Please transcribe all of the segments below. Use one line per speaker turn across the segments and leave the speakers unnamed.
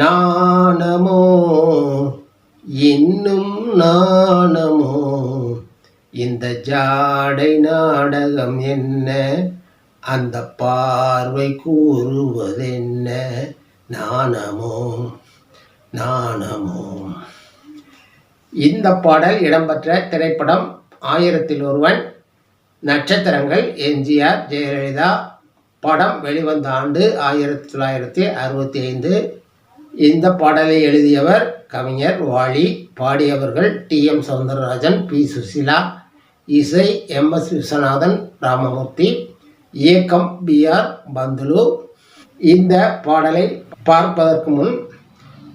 நாணமோ இன்னும் நாணமோ இந்த ஜாடை நாடகம் என்ன? அந்த பார்வை கூறுவதென்ன? நாணமோ நாணமோ இந்த பாடல் இடம்பெற்ற திரைப்படம் ஆயிரத்தில் ஒருவன் நட்சத்திரங்கள் எம்ஜிஆர் ஜெயலலிதா படம் வெளிவந்த ஆண்டு ஆயிரத்தி தொள்ளாயிரத்தி அறுபத்தி ஐந்து. இந்த பாடலை எழுதியவர் கவிஞர் Vaali பாடியவர்கள் T. M. Soundararajan P. Susheela இசை எம். எஸ். விஸ்வநாதன் ராமமூர்த்தி இயக்கம் பி. ஆர். பந்துலு. இந்த பாடலை பார்ப்பதற்கு முன்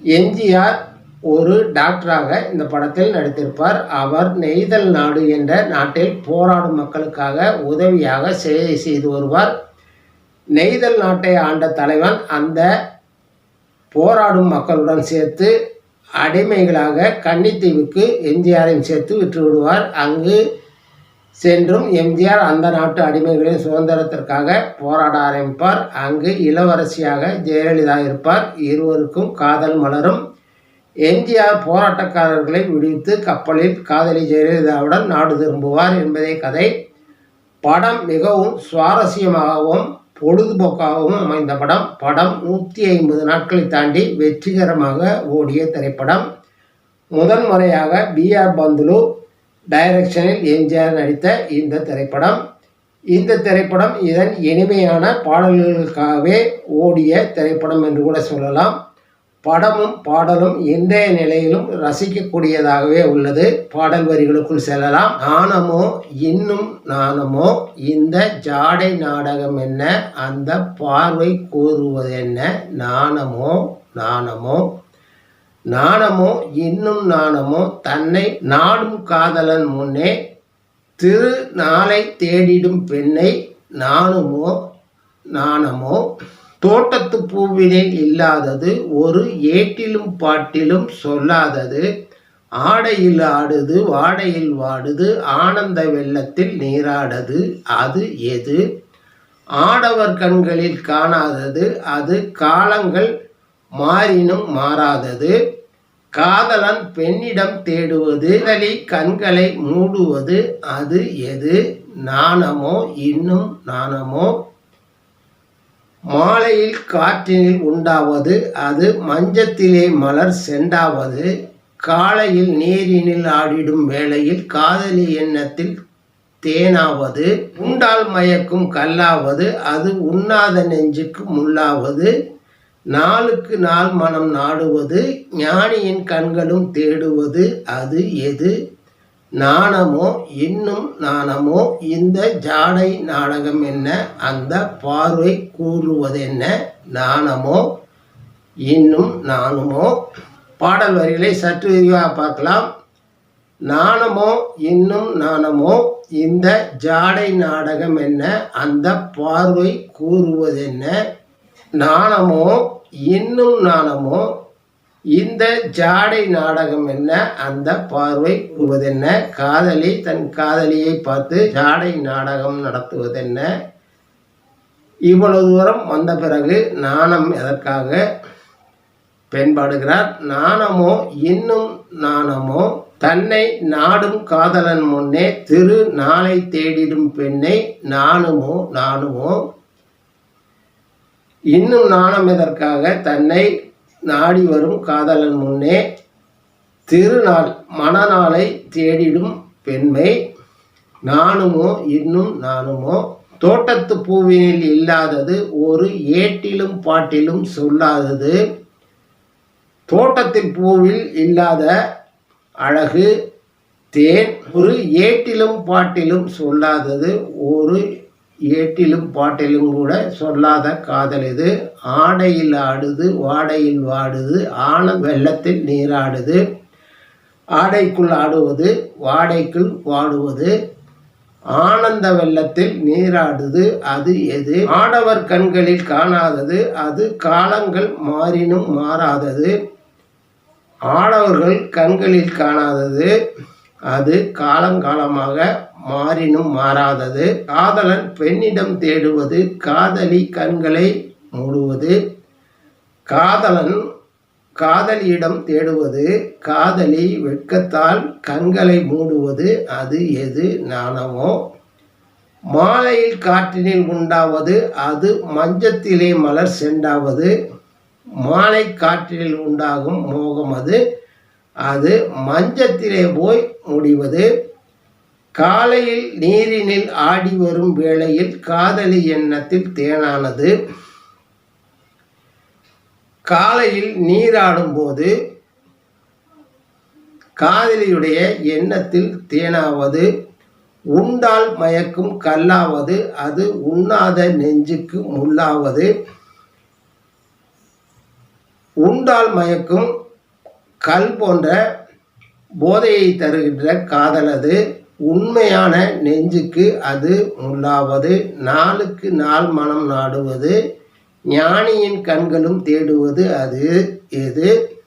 எம்ஜிஆர் ஒரு டாக்டராக இந்த படத்தில் நடித்திருப்பார். அவர் நெய்தல் நாடு என்ற நாட்டில் போராடும் மக்களுக்காக உதவியாக சேவை செய்து வருவார். நெய்தல் நாட்டை ஆண்ட தலைவன் அந்த போராடும் மக்களுடன் சேர்த்து அடிமைகளாக கன்னித்தீவுக்கு எம்ஜிஆரையும் சேர்த்து விற்று விடுவார் அங்கு சென்றும் எம்ஜிஆர் அந்த நாட்டு அடிமைகளின் சுதந்திரத்திற்காக போராட ஆரம்பிப்பார். அங்கு இளவரசியாக ஜெயலலிதா இருப்பார். இருவருக்கும் காதல் மலரும். எம்ஜிஆர் போராட்டக்காரர்களை விடுவித்து கப்பலில் காதலி ஜெயலலிதாவுடன் நாடு திரும்புவார் என்பதே கதை. படம் மிகவும் சுவாரஸ்யமாகவும் பொழுதுபோக்காகவும் அமைந்த படம். படம் நூற்றி ஐம்பது நாட்களை தாண்டி வெற்றிகரமாக ஓடிய திரைப்படம். முதன் முறையாக பி ஆர் பந்துலு டைரக்ஷனில் எம்ஜிஆர் நடித்த இந்த திரைப்படம். இந்த திரைப்படம் இதன் இனிமையான பாடல்களுக்காகவே ஓடிய திரைப்படம் என்று கூட சொல்லலாம். படமும் பாடலும் எந்த நிலையிலும் ரசிக்கக்கூடியதாகவே உள்ளது. பாடல் வரிகளுக்குள் செல்லலாம். நாணமோ இன்னும் நாணமோ இந்த ஜாடை நாடகம் என்ன? அந்த பார்வை கூறுவது என்ன? நாணமோ நாணமோ நாணமோ இன்னும் நாணமோ தன்னை நாடும் காதலன் முன்னே திரு நாளை தேடிடும் பெண்ணை நாணுமோ நாணமோ தோட்டத்து பூவினில் இல்லாதது ஒரு ஏட்டிலும் பாட்டிலும் சொல்லாதது. ஆடையில் ஆடுது வாடையில் வாடுது ஆனந்த வெள்ளத்தில் நீராடது. அது எது? ஆடவர் கண்களில் காணாதது. அது காலங்கள் மாறினும் மாறாதது. காதலன் பெண்ணிடம் தேடுவது கலி கண்களை மூடுவது அது எது? நாணமோ இன்னும் நாணமோ? மாலையில் காற்றினில் உண்டாவது அது மஞ்சத்திலே மலர் செண்டாவது காலையில் நீரினில் ஆடிடும் வேளையில் காதலி எண்ணத்தில் தேனாவது உண்டால் மயக்கும் கல்லாவது அது உண்ணாத நெஞ்சுக்கு முள்ளாவது நாளுக்கு நாள் மனம் நாடுவது ஞானியின் கண்களும் தேடுவது அது எது? நாணமோ இன்னும் நாணமோ இந்த ஜாடை நாடகம் என்ன? அந்த பார்வை கூறுவதென்ன? நாணமோ இன்னும் நாணமோ? பாடல் வரிகளை சற்று விரிவாக பார்க்கலாம். நாணமோ இன்னும் நாணமோ இந்த ஜாடை நாடகம் என்ன? அந்த பார்வை கூறுவதென்ன? நாணமோ இன்னும் நாணமோ இந்த ஜாடை நாடகம் என்ன? அந்த பார்வை கூறுவதென்ன காதலி தன் காதலியை பார்த்து ஜாடை நாடகம் நடத்துவதென்ன? இவ்வளவு தூரம் வந்த பிறகு நாணம் எதற்காக பயன்பாடுகிறார் நாணமோ இன்னும் நாணமோ? தன்னை நாடும் காதலன் முன்னே திரு நாளை தேடிடும் பெண்ணை நாணுமோ நாணுமோ? இன்னும் நாணம் எதற்காக தன்னை நாடி வரும் காதலன் முன்னே திருநாள் மணநாளை தேடிடும் பெண்மை. நானுமோ இன்னும் நானுமோ? தோட்டத்து பூவினில் இல்லாதது ஒரு ஏட்டிலும் பாட்டிலும் சொல்லாதது. தோட்டத்தின் பூவில் இல்லாத அழகு தேன் ஒரு ஏட்டிலும் பாட்டிலும் சொல்லாதது ஒரு ஏட்டிலும் பாட்டிலும் கூட சொல்லாத காதல் இது. ஆடையில் ஆடுது வாடையில் வாடுது ஆன வெள்ளத்தில் நீராடுது. ஆடைக்குள் ஆடுவது வாடைக்குள் வாடுவது. ஆனந்த வெள்ளத்தில் நீராடுது அது எது? ஆடவர் கண்களில் காணாதது அது காலங்கள் மாறினும் மாறாதது. ஆடவர்கள் கண்களில் காணாதது. அது காலங்காலமாக மாறினும் மாறாதது. காதலன் பெண்ணிடம் தேடுவது காதலி கண்களை மூடுவது. காதலன் காதலியிடம் தேடுவது காதலி வெட்கத்தால் கண்களை மூடுவது அது எது நாணமோ மாலையில் காற்றினில் உண்டாவது அது மஞ்சத்திலே மலர் செண்டாவது. மாலை காற்றினில் உண்டாகும் மோகம் அது. அது மஞ்சத்திலே போய் முடிவது. காலையில் நீரினில் ஆடி வரும் வேளையில் காதலி எண்ணத்தில் தேனானது. காலையில் நீராடும்போது காதலியுடைய எண்ணத்தில் தேனாவது. உண்டால் மயக்கும் கல்லாவது. அது உண்ணாத நெஞ்சுக்கு முள்ளாவது. உண்டால் மயக்கும் கல் போன்ற போதையை தருகின்ற காதலது உண்மையான நெஞ்சுக்கு அது முள்ளாவது நாளுக்கு நாள் மனம் நாடுவது. ஞானியின் கண்களும் தேடுவது அது. எது?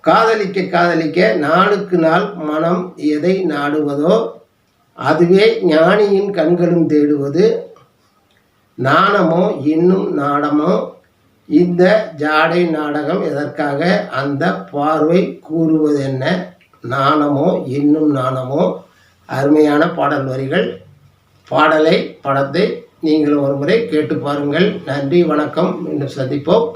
காதலிக்க காதலிக்க நாளுக்கு நாள் மனம் எதை நாடுவதோ அதுவே ஞானியின் கண்களும் தேடுவது. நாணமோ இன்னும் நாடமோ இந்த ஜாடை நாடகம் எதற்காக அந்த பார்வை கூறுவதென்ன நாணமோ இன்னும் நாணமோ? அருமையான பாடல் வரிகள். பாடலை படத்தை நீங்கள் ஒருமுறை கேட்டு பாருங்கள். நன்றி வணக்கம். மீண்டும் சந்திப்போம்.